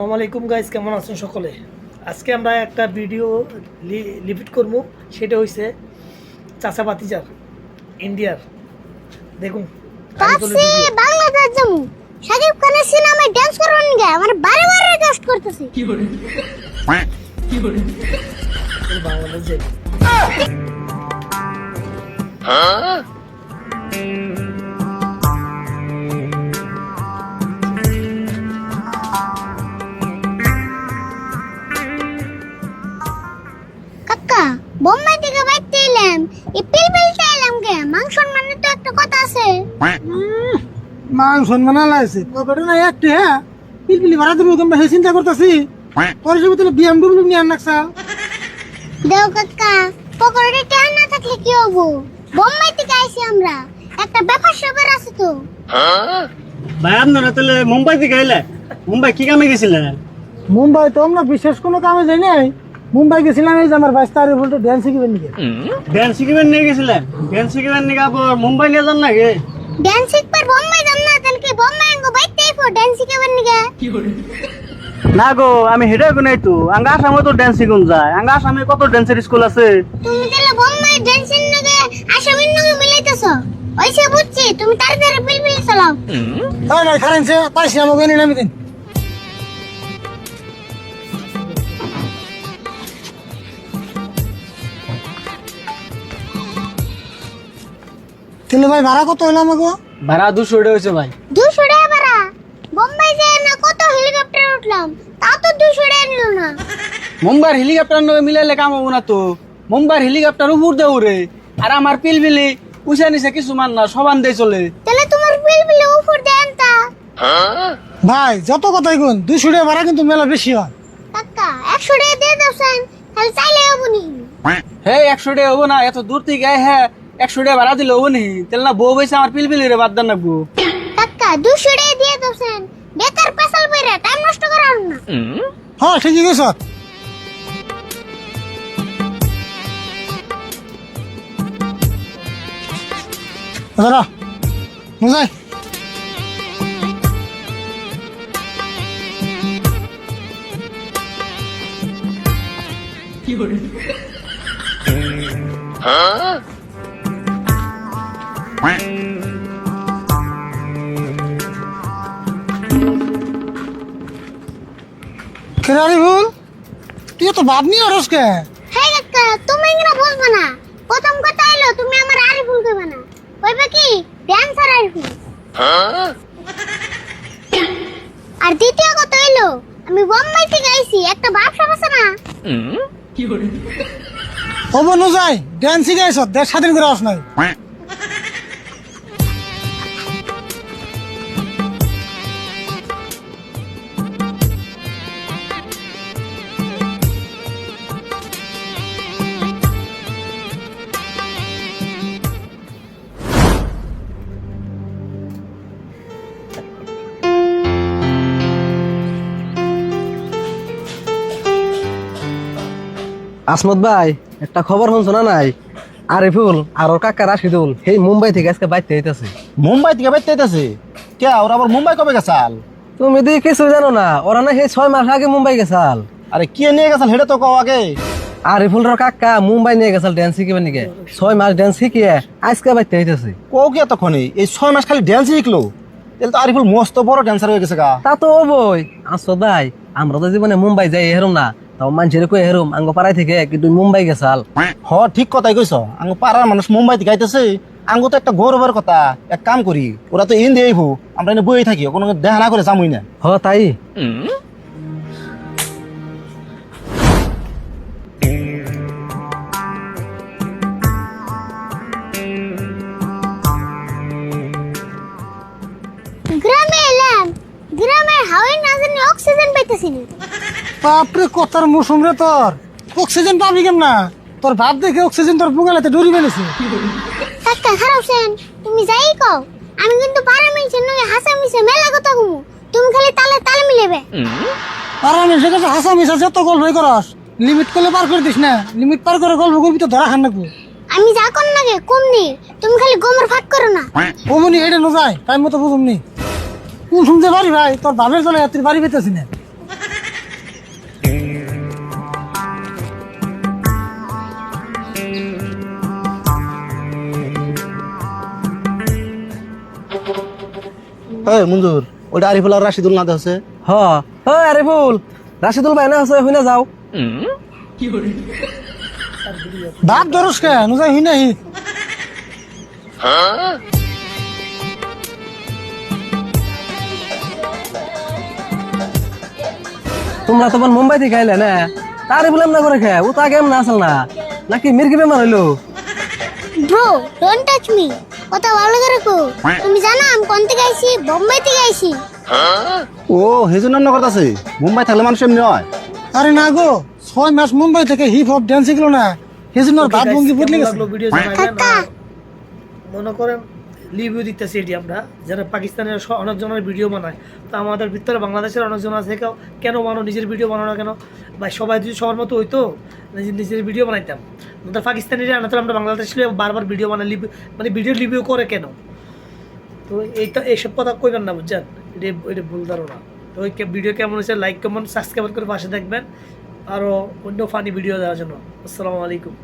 আসসালামু আলাইকুম গাইস কেমন আছেন সকলে? আজকে আমরা একটা ভিডিও লিপিট করব। সেটা হইছে চাচা বাতিজার ইন্ডিয়ার দেখুন বাংলাদেশ যাব। সাকিব খানের সিনেমায় ডান্স করবেন গে আমার বারে বারে রিকোয়েস্ট করতেছি। বাংলাদেশ যাই। কাকা মানা লাগছে পকেটে না একটি হ্যাঁ পিলপিলি ভাড়া দেবো তোমরা সেই চিন্তা করতেছি। তোর হিসেবে তাহলে বিএমডব্লিউ নিয়ে আনাকছা দেও কাকা পকেটে টাকা না থাকলে কি হব? বোম্বাই থেকে আইছি আমরা। একটা ব্যাপার স্যাপার আছে তো। ভাই আপনারা তাহলে মুম্বাই থেকে এলে মুম্বাই কি কামে গেছিলেন? মুম্বাই তো আমরা বিশেষ কোনো কামে যাই নাই। মুম্বাই গেছিলাম এই যে আমার বাইশ তারিখ বলতে ড্যান্স শিখবেন নাকি? ড্যান্স শিখিবেন নিয়ে গেছিলেন? ড্যান্স শিখিবেন নিয়ে আবার মুম্বাই নিয়ে যান নাকি? ডান্স শিখবার বোম্বাই যান না তাহলে কি বোম্বাই আঙ্গো ডান্স শিখাবেন না গো আমি হেডে নাই তো। আঙ্গা আসামে তো ড্যান্স শিখুন যায়। আঙ্গা আসামে কত ড্যান্সের স্কুল আছে? তুমি তাহলে বোম্বাই ডান্সের নগে আসামের নগে মিলাইতেছো? ওইসে বুঝছি তুমি তাড়াতাড়ি চালাও। নাই খারেন পাইছি আমাকে এনে নামি দিন। তাহলে ভাই ভাড়া কত হইল আমাকে? ভাড়া দুশো হয়েছে ভাই। দুশো টাকা ভাড়া বোম্বাই যায় না কত হেলিকপ্টার উঠলাম তাও তো দুশো টাকা নিল না মুম্বাইয়ের হেলিকপ্টার নগে মিলাইলে কাম হব না তো। মুম্বাইয়ের হেলিকপ্টার উপর দে উড়ে। আর আমার পিলবিলি উষা নিছে কিছুমান না সবান দিয়ে চলে। তাহলে তোমার পিলপিলে উপর দেন তা ভাই যত কথাই গুণ দুশো টাকা ভাড়া কিন্তু মেলা বেশি হয়। কাকা একশো টাকা দিয়ে দাওছেন তাহলে চাইলে হব নি। হে একশো টাকা হব না এত দূর থেকে আয় হ্যাঁ একশো টাকা ভাড়া দিলে হব নি। তাহলে না বউ বসে আমার পিলবিলি রে বাদ দেন না বউ। কাকা দুশো টাকা দিয়ে দাওছেন বেকার পেশাল বেরে টাইম নষ্ট করার না। হ্যাঁ ঠিকই গেছ বুঝাই কেরারি ভুল? তুই তো ভাব নিয়ে আরস কে হ্যাঁ তুমি এগুলো বলবে না। প্রথম কথা এলো তুমি আমার আরিফুল কইবে না। কইবে কি ড্যান্সার আরিফুল আর দ্বিতীয় কথা এলো আমি বোম্বাই থেকে আইছি একটা ব্যবসা আছে না? ও বনু যাই ড্যান্সিং শিখাইছ দেশ স্বাধীন করে আস নাই। আসমত ভাই একটা খবর শুনছো না নাই? আরিফুল আর ওর কাকা রাশিদুল সেই মুম্বাই থেকে আজকে বাইতে হইতাছে। মুম্বাই থেকে বাইতে আইতাছে কে ওরা আবার মুম্বাই কবে গেছাল? তুমি দি কিছু জানো না ওরা না সেই ছয় মাস আগে মুম্বাই গেছাল। আরে কে নিয়ে গেছাল হেডে তো কও আগে। আরিফুল র কাকা মুম্বাই নিয়ে গেছাল ড্যান্স শিখিবে নাকি। ছয় মাস ড্যান্স শিখিয়ে আজকে বাইতে হইতাছে। কও কি এতক্ষণে? এই ছয় মাস খালি ড্যান্স শিখলো? তাহলে তো আরিফুল মস্ত বড় ড্যান্সার হয়ে গেছে গা। তা তো হবই আসো ভাই আমরা তো জীবনে মুম্বাই যাই হেরুম না। তাও মানুষের কই হেরুম আঙ্গ পাড়াই থেকে কিন্তু মুম্বাই গেছাল হ ঠিক কথাই কইছ। আঙ্গ পাড়ার মানুষ মুম্বাই থেকে আইতেছে আঙ্গ তো একটা গৌরবের কথা। এক কাম করি ওরা তো ইন দিয়ে আমরা এনে বই থাকি কোনো দেখা না করে যামই না। হ তাই। গ্রামে এলাম গ্রামের হাওয়ায় না জানি অক্সিজেন পাইতেছি না। বাপরে কথার মৌসুম রে তোর। অক্সিজেন পাবি কেম না তোর ভাব দেখে অক্সিজেন তোর বুগালাতে ডরি বেলেছে কাকা খারাপ সেন তুমি যাই কও আমি কিন্তু পারা মিলছে নয় হাসা মিশে মেলা কথা কমু। তুমি খালি তালে তালে মিলেবে। আমি সে কাছে হাসা মিশা যত গল্পই করস লিমিট করলে পার করে দিস না। লিমিট পার করে গল্প করবি তো ধরা খান নাকবো। আমি যা কর নাগে কম নি তুমি খালি গোমর ফাট করো না। অমনি এটা ন যায় টাইম মতো বুঝুম নি কোন শুনতে পারি ভাই তোর ভাবের জন্য তুই বাড়ি পেতেছি না। হ্যাঁ মঞ্জুর ওটা আরিফুল আর রাশিদুল না আছে হ হ আরে ফুল রাশিদুল ভাই না আছে হইনা যাও। বাপ দরস কে নুজাই হি নাই তোমরা তখন মুম্বাই থেকে আইলে না? তারে বললাম না করে খে ও তো আগে এমন আসল না। নাকি মির্গি বেমার হইল? ব্রো ডোন্ট টাচ মি কথা ভালো করে কো। তুমি জানো আমি কোন থেকে আইছি? বোম্বে থেকে আইছি। ও হেজুন নাম করতেছে মুম্বাই থাকলে মানুষ এমনি হয়। আরে না গো ছয় মাস মুম্বাই থেকে হিপ হপ ড্যান্স শিখলো না। সেজন্য ওর ভাব ভঙ্গি বদলে গেছে। কাকা। মনে করেন রিভিউ দিতেছি এটি আমরা। যারা পাকিস্তানের অনেকজনের ভিডিও বানায়, তো আমাদের ভিতরে বাংলাদেশের অনেকজন আছে, কেউ কেন বানো, নিজের ভিডিও বানানো না কেন? বা সবাই যদি সবার মতো হইতো নিজের নিজের ভিডিও বানাইতাম। আমাদের পাকিস্তানিরা না তো আমরা বাংলাদেশে বারবার ভিডিও বানাই মানে ভিডিও রিভিউ করে কেন? তো এইটা এইসব কথা কইবেন না, বুঝছেন? এটা এটা ভুল ধারণা। তো ওই ভিডিও কেমন হয়েছে লাইক কমেন্ট সাবস্ক্রাইব করে পাশে থাকবেন। আরও অন্য ফানি ভিডিও দেওয়ার জন্য। আসসালামু আলাইকুম।